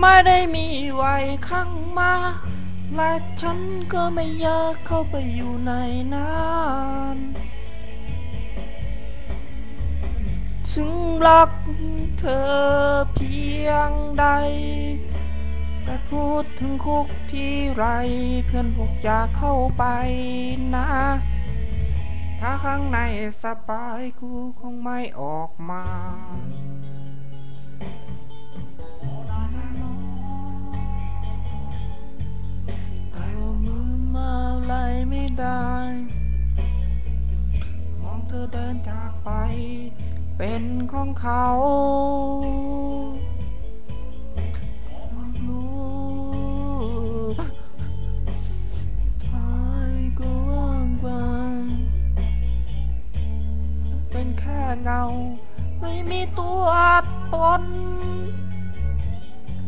ไม่ได้มีไว้ข้างมา และฉันก็ไม่อยากเข้าไปอยู่ในนั้นถึงรักเธอเพียงใด แต่พูดถึงคุกที่ไร เพื่อนพวกอยากเข้าไปนะ ถ้าข้างในสบายกูคงไม่ออกมา ไม่ได้ มองเธอเดินจากไป เป็นของเขารู้ท้ายกว่างเปล่าเป็นแค่เงา ไม่มีตัวตน